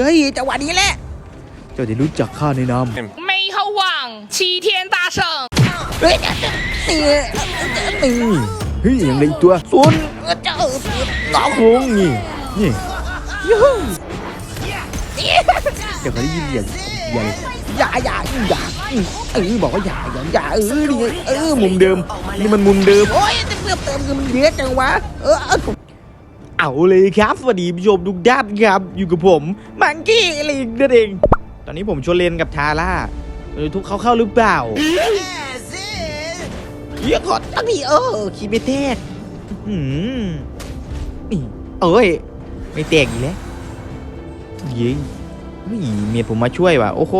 เฮ้ยจังหวะนี้แหละ เจ้าจะรู้จักข้าในนาม 美猴王齐天大圣。 เฮ้ยนี่นี่ เฮ้ยอย่างไรอีกตัว ซุนเจ้าน้อง โค้งนี่นี่ยูฮูเดี๋ยวเขาได้ยินอย่างอย่าง อย่าอย่าอย่าเออบอกว่าอย่าอย่าอย่าเออนี่เออ มุมเดิม นี่มันมุมเดิม โอ้ยแต่เพิ่มเติมคือมันเยอะจังวะเออ เอาเลยครับ สวัสดีผู้ชมทุกท่านครับ อยู่กับผมมังกี้ลิงนั่นเอง ตอนนี้ผมชวนเลนกับทาร่าเออทุกเขาเข้าหรือเปล่าเฮียขอตั้งทีเออคีไม่แตกอืมนี่เอ้ย ไม่แตกอีกแล้วยิงเฮ้ยเมียผมมาช่วยว่ะ โอ้โห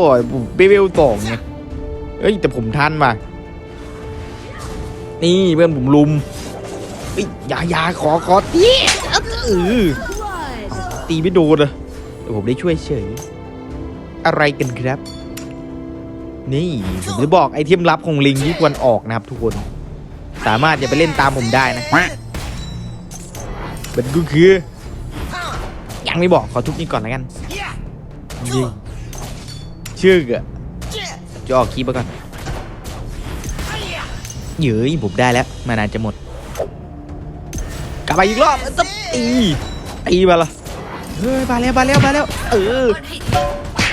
เบเวลสองไงเอ้ย แต่ผมทันว่ะ นี่เพื่อนผมลุมอ้ยยายาขอขอตี เออตีไม่โดนอะแต่ผมได้ช่วยเฉย อะไรกันครับ นี่ผมจะบอกไอเทมลับของลิงที่ควรออกนะครับทุกคน สามารถอย่าไปเล่นตามผมได้นะมันก็คือ ยังไม่บอกขอทุกนี้ก่อนแล้วกันยิงชื่อะจะออกคลิปก่อนเย้ยผมได้แล้ว มานานจะหมด กลับมาอีกรอบต้องตีตีมาละเฮ้ยมาแล้วมาแล้วมาแล้ว เออ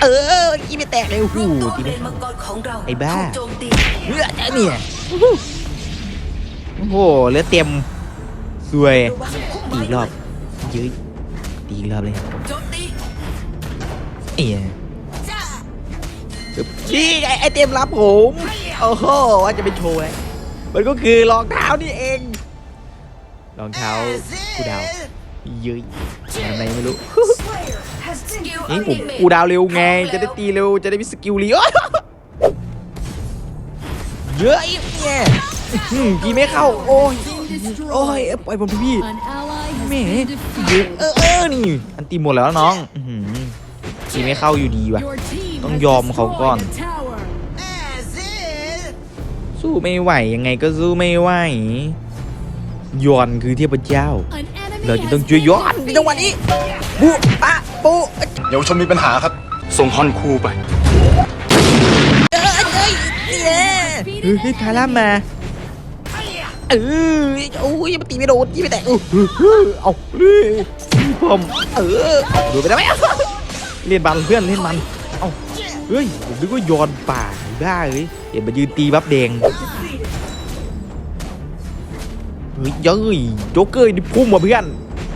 เออกีไม่แตกเลยโอ้โหตีไม่เข้าไอ้บ้าเลือดเนี่ยโอ้โหเลือดเต็มสวยตีรอบยืดตีอีกรอบเลยเอียนี่ไงไอเต็มรับผมโอ้โหว่าจะไปโชว์เลยมันก็คือรองเท้านี่เอง รองเท้ากูดาวยืดทำไมไม่รู้สกิลนี่ผมอัลติเมทกูดาวเร็วไง จะได้ตีเร็ว จะได้มีสกิลเลี้ยวเยอะอีกเนี่ยอื้อหือกีไม่เข้า โอ้ย โอ้ยปล่อยผมทีพี่ An ally has แหม been เยอะ defeated. เออเออนี่ อันตีหมดแล้วน้องอื้อหือกีไม่เข้าอยู่ดีว่ะ Your team ต้อง has ยอมเขาก่อน destroyed a tower. สู้ไม่ไหวยังไงก็สู้ไม่ไหว ยอนคือเทพเจ้า An enemy เราจะ has ต้องช่วย been ยอน defeated. จังหวะนี้บุปะปุเยาวชนมีปัญหาครับ ส่งฮอนคูไปเอ้ยเอ้ยนี่แหละเฮ้ยทาร่ามาเออโอ้ยมันตีไม่โดนตีไม่แตกเออเอาดิผมเออโดนไปได้ไหมเล่นบันเพื่อนเล่นมันเอาเฮ้ยผมนึกว่าย้อนป่าได้เลยเห็นมายืนตีบัฟแดงเฮ้ยเย้ยโจ๊กเกอร์นี่พุ่งมาเพื่อน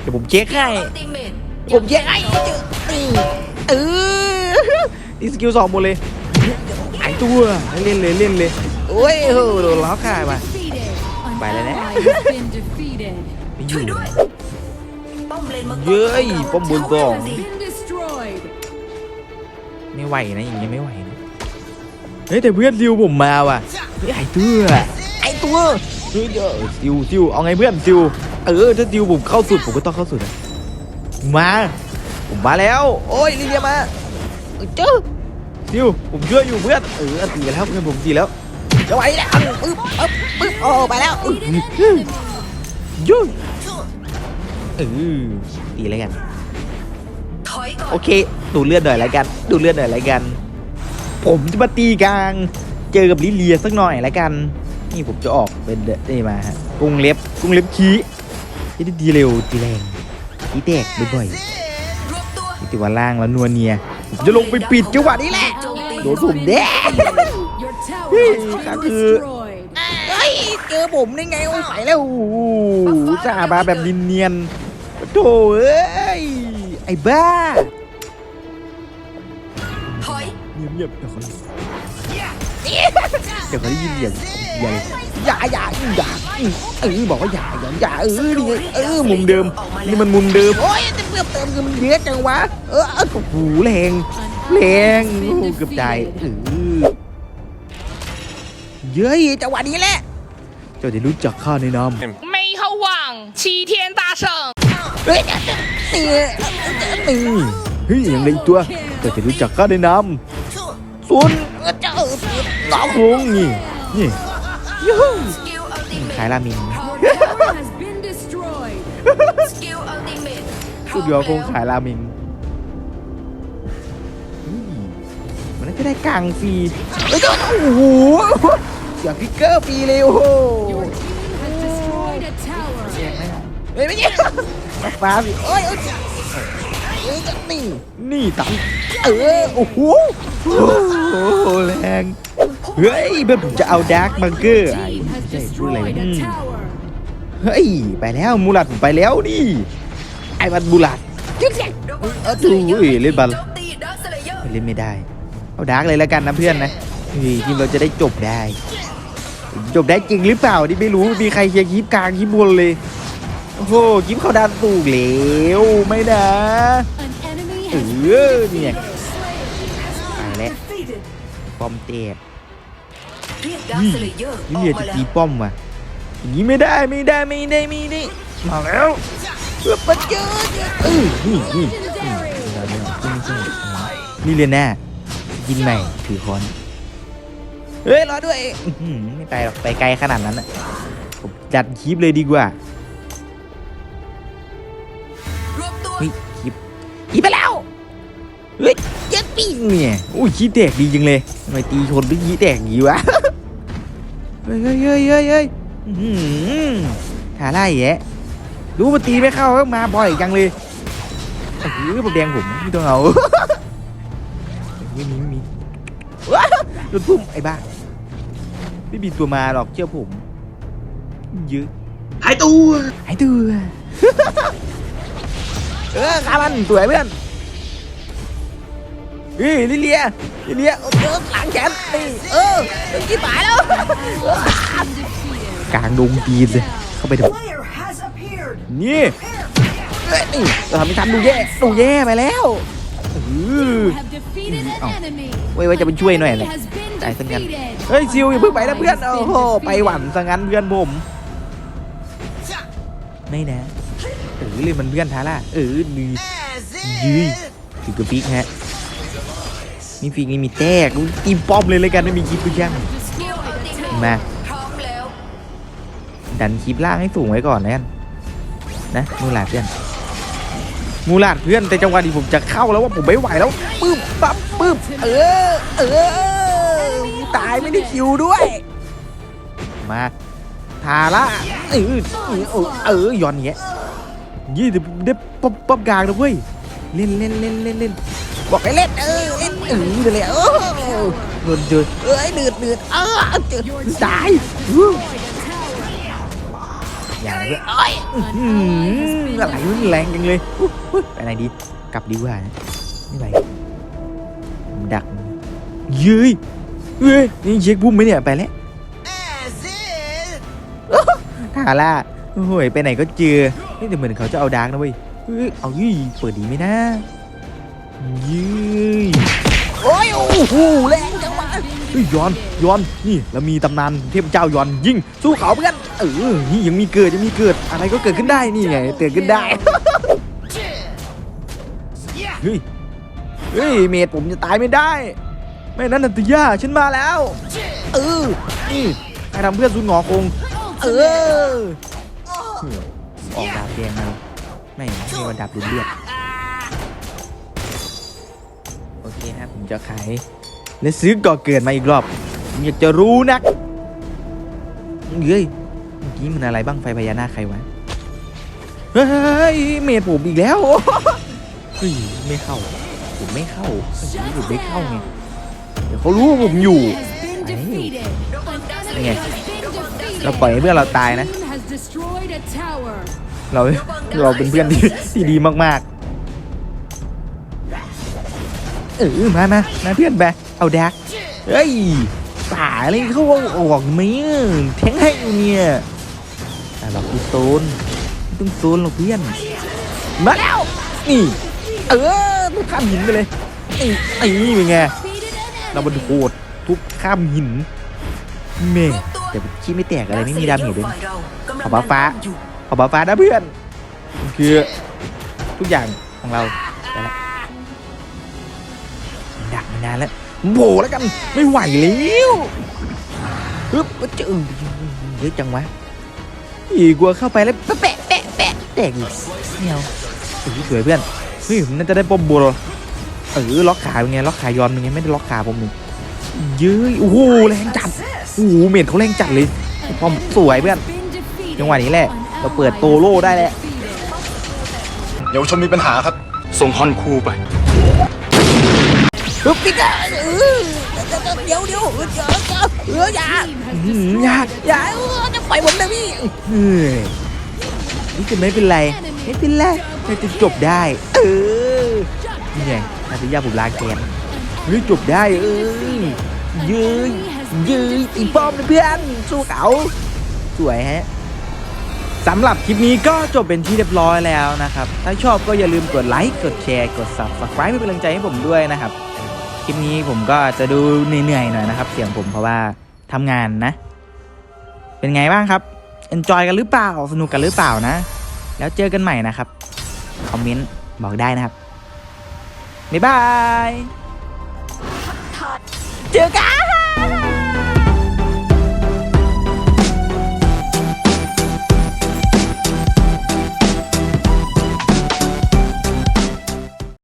เดี๋ยวผมเช็คให้ผมเช็คให้เออนี่สกิลสองหมดเลยหายตัวเล่นเลยเล่นเลยโอ้ยโดนล้อข่ายมา Defeated. An Bài này nè. ally has been defeated. ไม่อช่วยยู่ด้วยเย้ยของเราป้อมบนสองไม่ไหวนะอย่างเงี้ยไม่ไหวนะเฮ้ยแต่เพื่อนซิวผมมาว่ะเฮ้ยไอ้ตัวไอ้ตัว เฮ้ยเดี๋ยวซิวซิวเอาไงเพื่อนซิวเออถ้าซิวผมเข้าสุดผมก็ต้องเข้าสุดอะมาผมมาแล้ว โอ้ยลิเลียมาเออเจ้าซิวผมช่วยอยู่เพื่อนเออตีกันแล้วเพื่อนผมตีแล้วจะไหวแล้วปึ๊บปึ๊บปึ๊บโอ้ไปแล้วยุ่ยเออตีอะไรกันถอยก่อนโอเค ดูเลือดหน่อยแล้วกัน ดูเลือดหน่อยแล้วกัน ผมจะมาตีกลาง เจอกับลิเลียสักหน่อยแล้วกัน นี่ผมจะออกเป็นเดนี่มาฮะกรุงเล็บกรุงเล็บขี้ที่ได้ดีเร็วตีแรงตีแตกบ่อยรวบตัวๆตีวันล่างแล้วนัวเนียผมจะลงไปปิดจังหวะนี้แหละโจมตีโดนผมแดง Your tower Hey, has been khá cừ. destroyed. เฮ้ยเจอผมได้ไงโอ้ยไปแล้วโอ้โหจ่ามาแบบเนียนๆโถ่เอ้ยไอ้บ้าถอยเงียบๆเดี๋ยวเขาเดี๋ยวเขาได้ยินเสียง อย่าอย่าอย่าอย่าเออบอกว่าอย่าอย่าอย่าเออนี่เออมุมเดิมนี่มันมุมเดิมโอ้ยเพิ่มเติมคือมเยอะจังวะเออโอ้โหแรงแรงเกือบตายเออเย้ยจังหวะนี้แหละเจ้าจะรู้จักข้าในนามไม่เขาหวังชีเทียนตาเฉิงเฮ้ยตีตีเฮ้ยยังเล็นตัวเจ้าจะรู้จักข้าในนามซุนเจ้าน้องคงนี่นี่ ยูฮูสกิลอัลติเมทขายรามิน Your tower has been destroyed. สกิลอัลติเมทสุดยอดคงขายรามินแล้วจะได้กลางฟรีเฮ้ยโอ้โหอย่าพิกเกอร์ฟรีเลยโอ้โห Your team has destroyed a tower. เฮ้ยไม่ใช่มาฟ้าสิโอ้ยเอ้ยเอ้ยนี่นี่ตังเออโอ้โหโอ้โหแรง เฮ้ยเพื่อนผมจะเอาดาร์กบังเกอร์ไอ้ใช่พูดอะไรอืมเฮ้ย ไปแล้วมูลัดผมไปแล้วดิไอ้บันมูลัดเสียเออดูเล่นบอลเล่นไม่ได้ เอาดาร์กเลยแล้วกันนะเพื่อนนะเฮ้ยทีมเราจะได้จบได้ จบได้จริงหรือเปล่าที่ไม่รู้มีใครเชียร์คลิปกลางคลิปบนเลยโอ้โหคลิปเขาดันตูกแล้วไม่นะเออเนี่ยไปแล้วปอมเตะ เรียกดักสเลเยอร์อนี่อกเรียมาจะแล้วตีป้อมว่ะอย่างนี้ไม่ได้ไม่ได้ไม่ได้ไม่ได้มาแล้วเพื่อปัจเจอเออนี่นี่ legendary. นี่เรียนแน่ยิงใหม่ถือคอนเฮ้ยรอด้วยอื้อหือไม่ไปหรอกไปไกลขนาดนั้นอะผมดัดคลิปเลยดีกว่า รวมตัวเฮ้ยคลิปคลิปไปแล้ว เฮ้ยเจ็ดปีเนี่ย อุ้ยขี้แตกดีจังเลยทำไมตีชนด้วยขี้แตกอย่างนี้วะเฮ้ยเฮ้ยเฮ้ยเฮ้ยเฮ้ยอื้อหือหาไล่แยะรู้ว่าตีไม่เข้าก็มาบ่อยจังเลยเออผมแดงผมไม่ต้องเอาไม่มีไม่มีว้าวโดนพุ่มไอ้บ้าไม่มีตัวมาหรอกเชื่อผมเยอะหายตัวหายตัวเออขามันสวยเพื่อน เฮ้ยลิเลียลิเลียเออหลังแขนนี่เออถึงที่หมายแล้วกลางดงจีนเลยเข้าไปเถอะนี่เอ้ยนี่เราทำไม่ทันดูแย่ดูแย่ไปแล้วเออ You have defeated an Oh. enemy. ไว้ไว้จะไปช่วยหน่อย Enemy เลย has been ตายซะงั้น defeated. เฮ้ยซิวอย่าเพิ่งไปนะเพื่อนโอ้โหไปหวันซะงั้นเพื่อนผมไม่นะเออเลยมันเพื่อนท้าล่ะเออดียืยถือกระปิกฮะ มีฟิกนี่มีแตกตีป้อมเลยเลยกันไม่มีคลิปผู้ช่างมาดันคลิปล่างให้สูงไว้ก่อนนะกันนะมูลาดเพื่อนมูลาดเพื่อนแต่จังหวะที่ผมจะเข้าแล้วว่าผมไม่ไหวแล้วปึ๊บปั๊บปึ๊บเออเออตายไม่ได้คิวด้วยมาทาละเออเออเออย้อนเงี้ยยี่เดี๋ยวได้ป๊อปป๊อปกลางนะเว้ยเล่นเล่นเล่นเล่นเล่นบอกให้เล่นเออเล่น เออเดี๋ยวเลยเออเดือดเดือดเอ้ยเดือดเดือดเออเดือดตายอย่าเลยเอ้ยอื้อหือะไรมันแรงจังเลยไปไหนดีกลับดีกว่านะไม่ไหวดักเย้ยเฮ้ยนี่เช็คบุ้มไหมเนี่ยไปแล้วทาร่าโอ้ยไปไหนก็เจอนี่แต่เหมือนเขาจะเอาดาร์กนะเว้ยเอายี่เปิดดีไหมนะยี่ โอ้ยโอ้โหแรงจังวะเฮ้ยย้อนย้อนนี่เรามีตำนานเทพเจ้าย้อนยิงสู้เขาเพื่อนเออนี่ยังมีเกิดยังมีเกิดอะไรก็เกิดขึ้นได้นี่ไงเกิดขึ้นได้เฮ้ยเฮ้ยเมดผมจะตายไม่ได้ ไม่นั้นนันตยาฉันมาแล้วเออนี่ใครทำเพื่อนซุนหงอคงเออออกดาบแดงมาเลยไม่ไม่ว่าดาบดูดเลือด จะขายและซื้อก่อเกิดมาอีกรอบผมอยากจะรู้นักเฮ้ยเมื่อกี้มันอะไรบ้างไฟพญานาคใครวะเฮ้ยเมดผมอีกแล้วเฮ้ยไม่เข้า ผมไม่เข้าเฮ้ผมไม่เข้าไงเดี๋ยวเขารู้ว่าผมอยู่ Has been defeated. An enemy Nghe. has been defeated. เราปล่อยให้เพื่อนเราตายนะ เราเราเป็นเพื่อนที่ที่ดีมากๆ เออมามามาเพื่อนไปเอาแดกเฮ้ยป่าอะไรเขาเอาออกไหมอแทงให้อยู่เนี่ยแต่เราคือโซนต้องโซนหรอกเพื่อนมาแล้วนี่เออทุบข้ามหินไปเลยไอ้ไอ้นี่เป็นไงเราบันโหดทุบข้ามหินเมงแต่ขี้ไม่แตกอะไรไม่มีดาเมจด้วยฝ่ายเลังขอบ้าฟ้าขอบาฟ้านะเพื่อนคือทุกอย่างของเรา นานแล้วโบแล้วกันไม่ไหวแล้วฮึบเจอเยอะจังวะอีกัวเข้าไปแล้วแปะแปะแปะแตกอีกเอาอุ้ยสวยเพื่อนเฮ้ยผมน่าจะได้ปมโบรเออล็อกขาเป็นไงล็อกขายอนเป็นไงไม่ได้ล็อกขาผมนี่เย้ยโอ้โหแรงจัดโอ้โหเมดเขาแรงจัดเลยพอมสวยเพื่อนจังหวะนี้แหละ เราเปิดโตโร่ได้แล้ว defeated. เยวชนมีปัญหาครับ ส่งฮอนคูไป ปึ๊บปิดอะเออเดี๋ยวเดี๋ยวเดี๋ยวเอออย่าอย่าอย่าจะปล่อยผมนะพี่นี่จะไม่เป็นไรไม่เป็นไรเราจะจบได้ เออนี่ไงอาติยาบุลาแกนเฮ้ยจบได้เออยืยยืยตีป้อมนะเพื่อนสู้เขาสวยฮะสำหรับคลิปนี้ก็จบเป็นที่เรียบร้อยแล้วนะครับ ถ้าชอบก็อย่าลืมกดไลค์ กดแชร์ กด subscribe เป็นกำลังใจให้ผมด้วยนะครับ ลิปนี้ผมก็จะดูเหนื่อยๆหน่อยนะครับ เสียงผมเพราะว่าทำงานนะ เป็นไงบ้างครับเอนจอยกันหรือเปล่า สนุกกันหรือเปล่านะ แล้วเจอกันใหม่นะครับ คอมเมนต์บอกได้นะครับ บ๊ายบาย เจอกัน